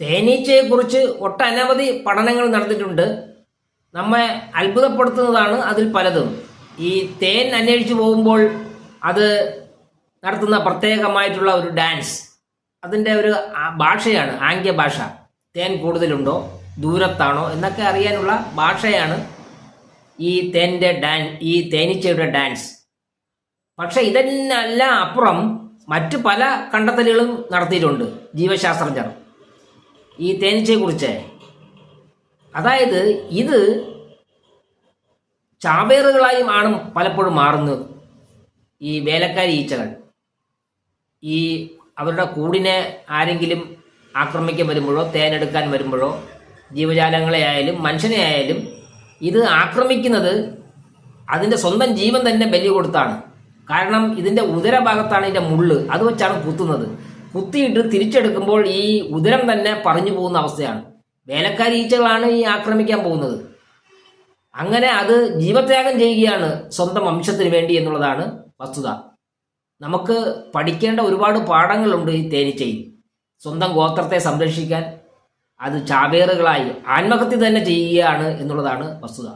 തേനീച്ചയെക്കുറിച്ച് ഒട്ടനവധി പഠനങ്ങൾ നടന്നിട്ടുണ്ട്. നമ്മെ അത്ഭുതപ്പെടുത്തുന്നതാണ് അതിൽ പലതും. ഈ തേൻ അന്വേഷിച്ചു പോകുമ്പോൾ അത് നടത്തുന്ന പ്രത്യേകമായിട്ടുള്ള ഒരു ഡാൻസ്. അതിന്റെ ഒരു ഭാഷയാണ് ആംഗ്യ ഭാഷ. തേൻ കൂടുതലുണ്ടോ ദൂരത്താണോ എന്നൊക്കെ അറിയാനുള്ള ഭാഷയാണ് ഈ തേന്റെ ഡാൻ ഈ തേനീച്ചയുടെ ഡാൻസ്. പക്ഷെ ഇതിനെല്ലാം അപ്പുറം മറ്റു പല കണ്ടെത്തലുകളും നടത്തിയിട്ടുണ്ട് ജീവശാസ്ത്രജ്ഞർ. ഈ തേനീച്ചയെ തേനീച്ചയെക്കുറിച്ച്. അതായത് ഇത് ചാവേറുകളായും ആണ് പലപ്പോഴും മാറുന്നത്. ഈ വേലക്കാരി ഈച്ചകൾ. ഈ അവരുടെ കൂടിനെ ആരെങ്കിലും ആക്രമിക്കാൻ വരുമ്പോഴോ തേനെടുക്കാൻ വരുമ്പോഴോ ജീവജാലങ്ങളെ ആയാലും മനുഷ്യനെ ആയാലും ഇത് ആക്രമിക്കുന്നത് അതിന്റെ സ്വന്തം ജീവൻ തന്നെ ബലി കൊടുത്താണ് കാരണം ഇതിന്റെ ഉദരഭാഗത്താണ് ഇതിന്റെ മുള്ള്. അത് വെച്ചാണ് കുത്തുന്നത്. കുത്തിയിട്ട് തിരിച്ചെടുക്കുമ്പോൾ ഈ ഉദരം തന്നെ പറഞ്ഞു പോകുന്ന അവസ്ഥയാണ്. വേലക്കാരി ഈച്ചകളാണ് ഈ ആക്രമിക്കാൻ പോകുന്നത്. അങ്ങനെ അത് ജീവത്യാഗം ചെയ്യുകയാണ് സ്വന്തം വംശത്തിന് വേണ്ടി എന്നുള്ളതാണ് വസ്തുത. നമുക്ക് പഠിക്കേണ്ട ഒരുപാട് പാഠങ്ങളുണ്ട് ഈ തേനീച്ചയിൽ. സ്വന്തം ഗോത്രത്തെ സംരക്ഷിക്കാൻ അത് ചാവേറുകളായി ആത്മഹത്യ തന്നെ ചെയ്യുകയാണ് എന്നുള്ളതാണ് വസ്തുത.